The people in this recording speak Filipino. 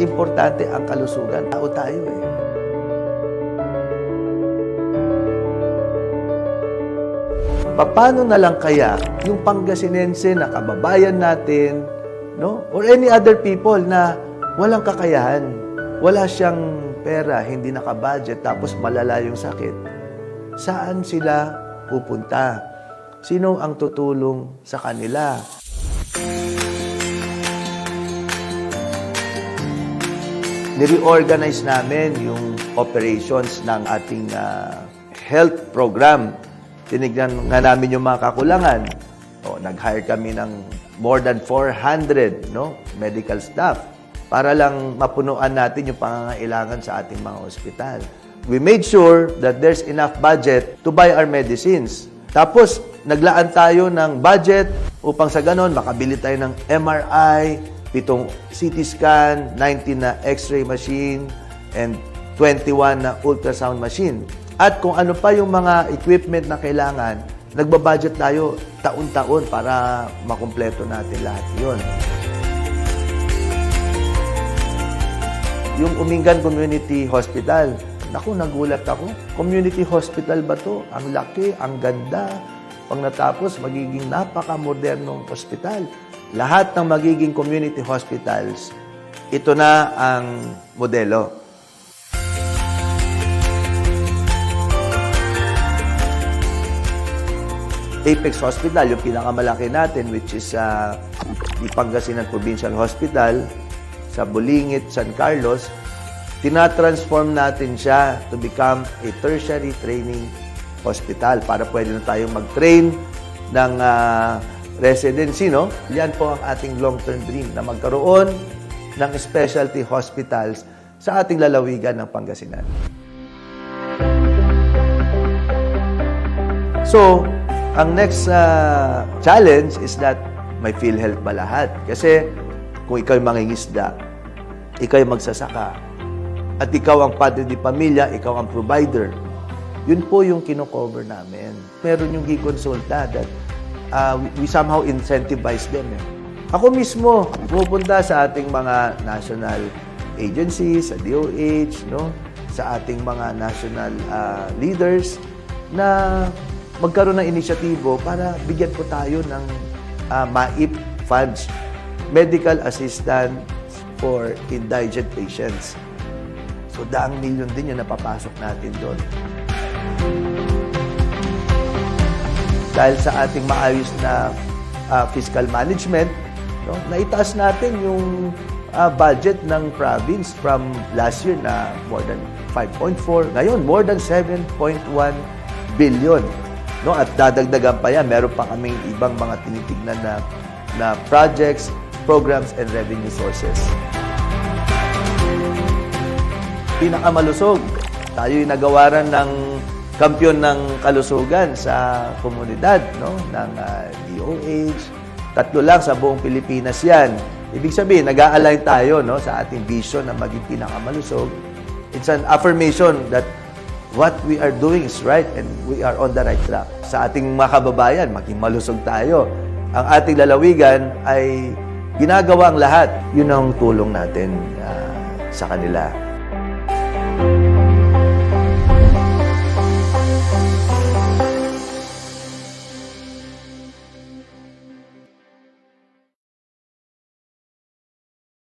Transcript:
importante ang kalusugan. Tao tayo eh. Paano na lang kaya yung Pangasinense na kababayan natin, no? Or any other people na walang kakayahan, wala siyang pera, hindi nakabudget, tapos malala yung sakit. Saan sila pupunta? Sino ang tutulong sa kanila? Nireorganize namin yung operations ng ating ah, health program. Tinignan nga namin yung mga kakulangan. O, nag-hire kami ng more than 400 no, medical staff para lang mapunuan natin yung pangangailangan sa ating mga ospital. We made sure that there's enough budget to buy our medicines. Tapos, naglaan tayo ng budget upang sa ganon, makabili tayo ng MRI, pitong CT scan, 19 na X-ray machine, and 21 na ultrasound machine. At kung ano pa yung mga equipment na kailangan, nagbabudget tayo taon-taon para makumpleto natin lahat yon. Yung Umingan Community Hospital, naku, nagulat ako. Community hospital ba to? Ang laki, ang ganda. Pag natapos, magiging napaka-modernong hospital. Lahat ng magiging community hospitals, ito na ang modelo. Apex Hospital, yung pinakamalaki natin, which is uh, the Pangasinan Provincial Hospital sa Bulingit, San Carlos, tinatransform natin siya to become a tertiary training hospital para pwede na tayong mag-train ng ah, residency, no? Yan po ang ating long-term dream na magkaroon ng specialty hospitals sa ating lalawigan ng Pangasinan. So, ang next uh, challenge is that may PhilHealth ba lahat? Kasi kung ikaw yung mangingisda, ikaw yung magsasaka, at ikaw ang padre di pamilya, ikaw ang provider, yun po yung kino-cover namin. Meron yung gikonsulta that uh, we, somehow incentivize them. Eh. Ako mismo, pupunta sa ating mga national agencies, sa DOH, no? sa ating mga national uh, leaders na magkaroon ng inisyatibo para bigyan po tayo ng uh, MAIP funds, medical assistance for indigent patients. So, daang milyon din yung napapasok natin doon. Dahil sa ating maayos na uh, fiscal management, no, naitaas natin yung uh, budget ng province from last year na more than 5.4, ngayon more than 7.1 billion. No, at dadagdagan pa yan. Meron pa kaming ibang mga tinitignan na, na projects, programs, and revenue sources. Pinakamalusog, tayo yung nagawaran ng kampiyon ng kalusugan sa komunidad no ng ah, DOH. Tatlo lang sa buong Pilipinas 'yan. Ibig sabihin, nag-a-align tayo no sa ating vision na maging pinakamalusog. It's an affirmation that what we are doing is right and we are on the right track. Sa ating mga kababayan, maging malusog tayo. Ang ating lalawigan ay ginagawa ang lahat. Yun ang tulong natin ah, sa kanila.